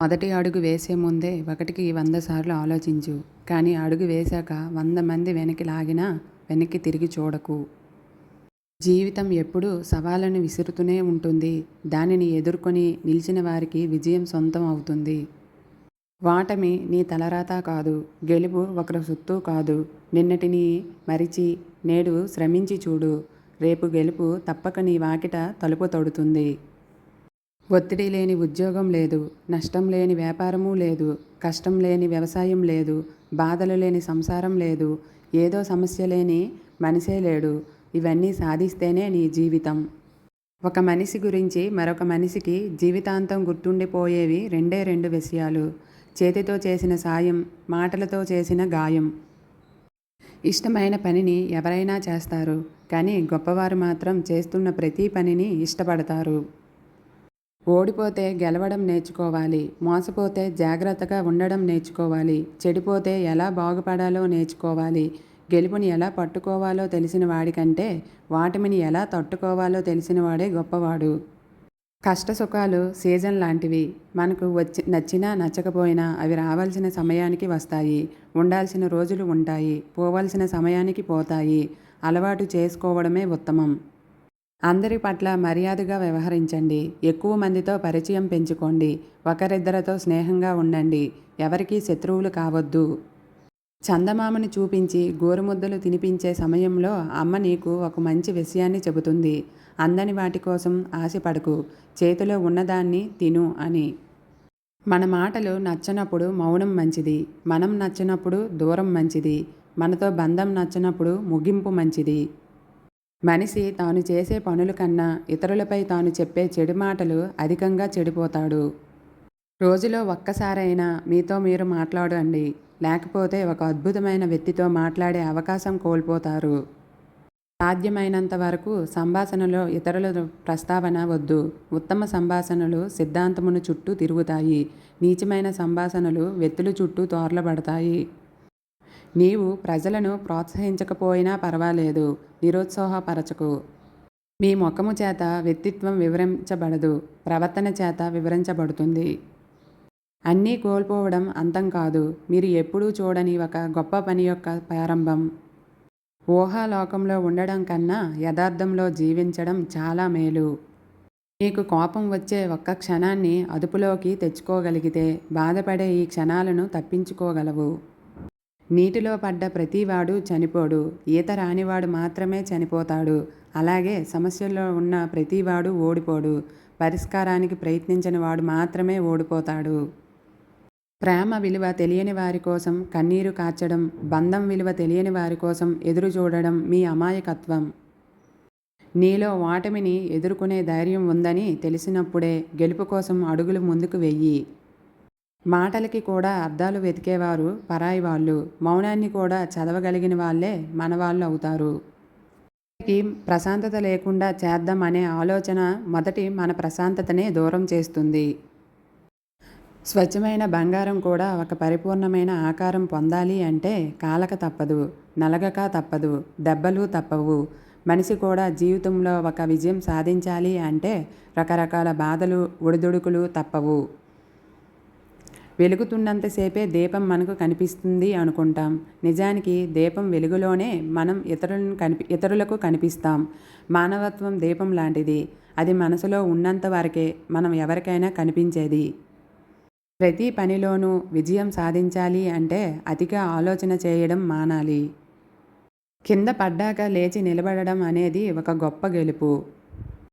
మొదటి అడుగు వేసే ముందే ఒకటికి వంద సార్లు ఆలోచించు. కానీ అడుగు వేశాక వంద మంది వెనక్కి లాగినా వెనక్కి తిరిగి చూడకు. జీవితం ఎప్పుడూ సవాళ్ళను విసురుతూనే ఉంటుంది. దానిని ఎదుర్కొని నిలిచిన వారికి విజయం సొంతం అవుతుంది. వాటమి నీ తలరాత కాదు. గెలుపు ఒకరి సొత్తు కాదు. నిన్నటిని మరిచి నేడు శ్రమించి చూడు. రేపు గెలుపు తప్పక నీ వాకిట తలుపు తడుతుంది. ఒత్తిడి లేని ఉద్యోగం లేదు నష్టం లేని వ్యాపారము లేదు కష్టం లేని వ్యవసాయం లేదు బాధలు లేని సంసారం లేదు ఏదో సమస్య లేని మనిషే లేడు. ఇవన్నీ సాధిస్తేనే నీ జీవితం. ఒక మనిషి గురించి మరొక మనిషికి జీవితాంతం గుర్తుండిపోయేవి రెండే రెండు విషయాలు. చేతితో చేసిన సాయం మాటలతో చేసిన గాయం. ఇష్టమైన పనిని ఎవరైనా చేస్తారు కానీ గొప్పవారు మాత్రం చేస్తున్న ప్రతి పనిని ఇష్టపడతారు. ఓడిపోతే గెలవడం నేర్చుకోవాలి మోసపోతే జాగ్రత్తగా ఉండడం నేర్చుకోవాలి చెడిపోతే ఎలా బాగుపడాలో నేర్చుకోవాలి గెలుపుని ఎలా పట్టుకోవాలో తెలిసిన వాడికంటే వాటిమిని ఎలా తట్టుకోవాలో తెలిసిన వాడే గొప్పవాడు. కష్ట సుఖాలు సీజన్ లాంటివి. మనకు వచ్చి నచ్చినా నచ్చకపోయినా అవి రావాల్సిన సమయానికి వస్తాయి ఉండాల్సిన రోజులు ఉంటాయి పోవాల్సిన సమయానికి పోతాయి. అలవాటు చేసుకోవడమే ఉత్తమం. అందరి పట్ల మర్యాదగా వ్యవహరించండి. ఎక్కువ మందితో పరిచయం పెంచుకోండి. ఒకరిద్దరితో స్నేహంగా ఉండండి. ఎవరికీ శత్రువులు కావద్దు. చందమామని చూపించి గోరుముద్దలు తినిపించే సమయంలో అమ్మ నీకు ఒక మంచి విషయాన్ని చెబుతుంది. అందని వాటి కోసం ఆశపడకు. చేతిలో ఉన్నదాన్ని తిను అని. మన మాటలు నచ్చనప్పుడు మౌనం మంచిది. మనం నచ్చినప్పుడు దూరం మంచిది. మనతో బంధం నచ్చినప్పుడు ముగింపు మంచిది. మనిషి తాను చేసే పనుల కన్నా ఇతరులపై తాను చెప్పే చెడు మాటలు అధికంగా చెడిపోతాడు. రోజులో ఒక్కసారైనా మీతో మీరు మాట్లాడండి. లేకపోతే ఒక అద్భుతమైన వ్యక్తితో మాట్లాడే అవకాశం కోల్పోతారు. సాధ్యమైనంత వరకు సంభాషణలో ఇతరుల ప్రస్తావన వద్దు. ఉత్తమ సంభాషణలు సిద్ధాంతమును చుట్టూ తిరుగుతాయి. నీచమైన సంభాషణలు వ్యక్తుల చుట్టూ తోర్లబడతాయి. నీవు ప్రజలను ప్రోత్సహించకపోయినా పర్వాలేదు. నిరుత్సాహపరచకు. మీ ముఖము చేత వ్యక్తిత్వం వివరించబడదు. ప్రవర్తన చేత వివరించబడుతుంది. అన్నీ కోల్పోవడం అంతం కాదు. మీరు ఎప్పుడూ చూడని ఒక గొప్ప పని యొక్క ప్రారంభం. ఊహాలోకంలో ఉండడం కన్నా యథార్థంలో జీవించడం చాలా మేలు. మీకు కోపం వచ్చే ఒక్క క్షణాన్ని అదుపులోకి తెచ్చుకోగలిగితే బాధపడే ఈ క్షణాలను తప్పించుకోగలవు. నీటిలో పడ్డ ప్రతివాడు చనిపోడు. ఈత రానివాడు మాత్రమే చనిపోతాడు. అలాగే సమస్యల్లో ఉన్న ప్రతివాడు ఓడిపోడు. పరిష్కారానికి ప్రయత్నించిన వాడు మాత్రమే ఓడిపోతాడు. ప్రేమ విలువ తెలియని వారి కోసం కన్నీరు కార్చడం బంధం విలువ తెలియని వారి కోసం ఎదురు చూడడం మీ అమాయకత్వం. నీలో వాటమిని ఎదుర్కొనే ధైర్యం ఉందని తెలిసినప్పుడే గెలుపు కోసం అడుగులు ముందుకు వెయ్యి మాటలకి కూడా అర్థాలు వెతికేవారు పరాయి వాళ్ళు. మౌనాన్ని కూడా చదవగలిగిన వాళ్ళే మనవాళ్ళు అవుతారు. ప్రశాంతత లేకుండా చేద్దాం అనే ఆలోచన మొదటి మన ప్రశాంతతనే దూరం చేస్తుంది. స్వచ్ఛమైన బంగారం కూడా ఒక పరిపూర్ణమైన ఆకారం పొందాలి అంటే కాలక తప్పదు నలగక తప్పదు దెబ్బలు తప్పవు. మనిషి కూడా జీవితంలో ఒక విజయం సాధించాలి అంటే రకరకాల బాధలు ఒడిదుడుకులు తప్పవు. వెలుగుతున్నంతసేపే దీపం మనకు కనిపిస్తుంది అనుకుంటాం. నిజానికి దీపం వెలుగులోనే మనం ఇతరులను కనిపి ఇతరులకు కనిపిస్తాం. మానవత్వం దీపం లాంటిది. అది మనసులో ఉన్నంత వరకే మనం ఎవరికైనా కనిపించేది. ప్రతి పనిలోనూ విజయం సాధించాలి అంటే అతిగా ఆలోచన చేయడం మానాలి. కింద పడ్డాక లేచి నిలబడడం అనేది ఒక గొప్ప గెలుపు.